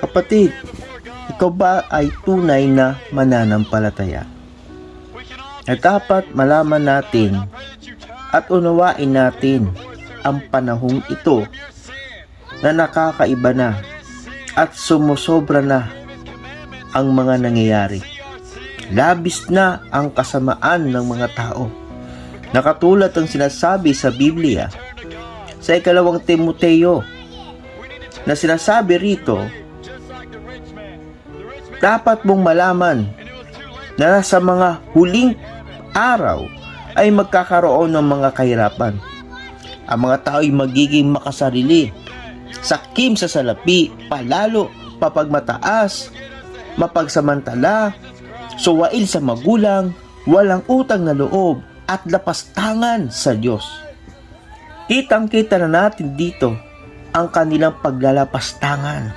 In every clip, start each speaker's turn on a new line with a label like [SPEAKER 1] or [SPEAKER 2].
[SPEAKER 1] Kapatid, ikaw ba ay tunay na mananampalataya? Na dapat malaman natin at unawain natin ang panahong ito na nakakaiba na at sumusobra na ang mga nangyayari. Labis na ang kasamaan ng mga tao. Nakatulad ang sinasabi sa Biblia sa ikalawang Timoteo na sinasabi rito, dapat mong malaman na sa mga huling araw ay magkakaroon ng mga kahirapan. Ang mga tao ay magiging makasarili, sakim sa salapi, palalo, papagmataas, mapagsamantala, suwail sa magulang, walang utang na loob, at lapastangan sa Diyos. Kitang-kita na natin dito ang kanilang paglalapastangan.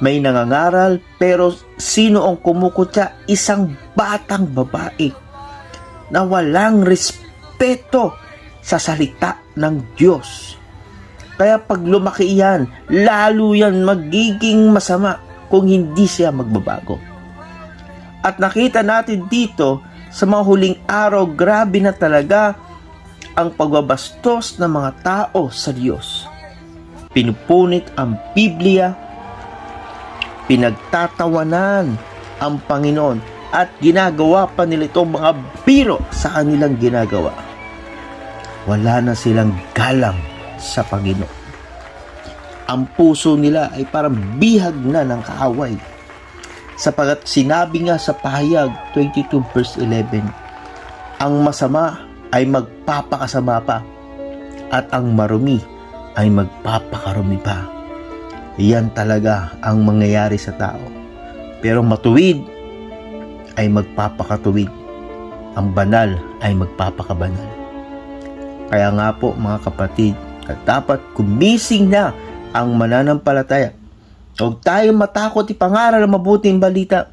[SPEAKER 1] May nangangaral pero sino ang kumukutya? Isang batang babae na walang respeto sa salita ng Diyos. Kaya pag lumaki yan, lalo yan magiging masama kung hindi siya magbabago. At nakita natin dito sa mga huling araw, grabe na talaga ang pagbabastos ng mga tao sa Diyos. Pinupunit ang Biblia, pinagtatawanan ang Panginoon at ginagawa pa nila itong mga biro sa kanilang ginagawa. Wala na silang galang sa Panginoon. Ang puso nila ay parang bihag na ng kaaway sapagat sinabi nga sa pahayag 22 verse 11 ang masama ay magpapakasama pa at ang marumi ay magpapakarumi pa yan talaga ang mangyayari sa tao pero matuwid ay magpapakatuwid ang banal ay magpapakabanal kaya nga po mga kapatid dapat gumising na ang mananampalataya Huwag tayong matakot ipangaral ang mabuting balita.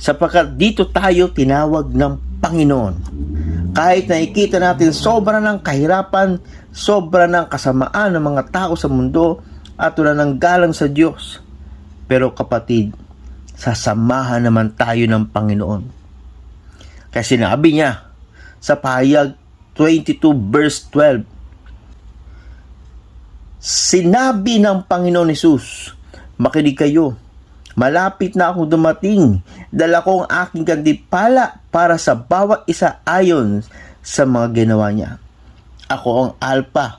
[SPEAKER 1] Sapagkat dito tayo tinawag ng Panginoon. Kahit nakikita natin sobra ng kahirapan, sobra ng kasamaan ng mga tao sa mundo at wala ng galang sa Diyos. Pero kapatid, sasamahan naman tayo ng Panginoon. Kaya sinabi niya sa pahayag 22 verse 12, Sinabi ng Panginoon Yesus, makinig kayo, malapit na akong dumating, dala ko ang aking kandipala para sa bawat isa ayon sa mga ginawa niya. Ako ang Alpha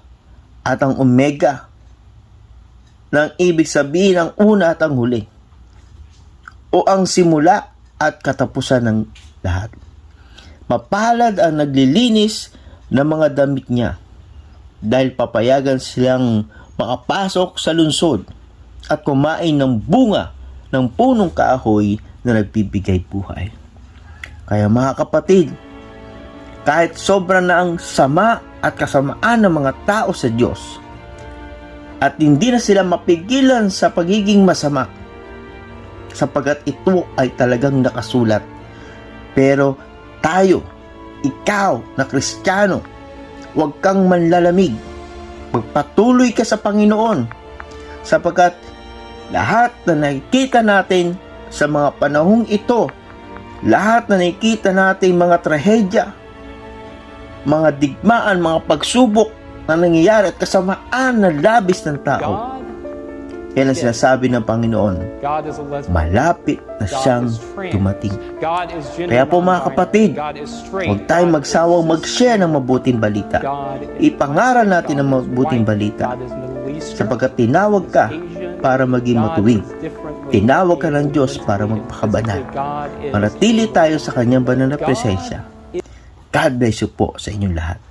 [SPEAKER 1] at ang Omega, nang ibig sabihin ang una at ang huli, o ang simula at katapusan ng lahat. Mapalad ang naglilinis ng mga damit niya dahil papayagan silang makapasok sa lungsod at kumain ng bunga ng punong kahoy na nagbibigay buhay. Kaya mga kapatid, kahit sobra na ang sama at kasamaan ng mga tao sa Diyos, at hindi na sila mapigilan sa pagiging masama, sapagat ito ay talagang nakasulat. Pero tayo, ikaw na Kristiyano, huwag kang manlalamig. Magpatuloy ka sa Panginoon sapagkat lahat na nakikita natin sa mga panahong ito, lahat na nakikita natin mga trahedya, mga digmaan, mga pagsubok na nangyayari at kasamaan na labis ng tao. Yan ang sinasabi ng Panginoon. Malapit na siyang dumating. Kaya po mga kapatid. Huwag tayong magsawang mag-share ng mabuting balita. Ipangaral natin ang mabuting balita. Sapagkat tinawag ka. Para maging
[SPEAKER 2] differently
[SPEAKER 1] Tinawag ka ng Diyos para
[SPEAKER 2] is
[SPEAKER 1] Manatili tayo sa kanyang banal na presensya. God bless you po sa inyong lahat.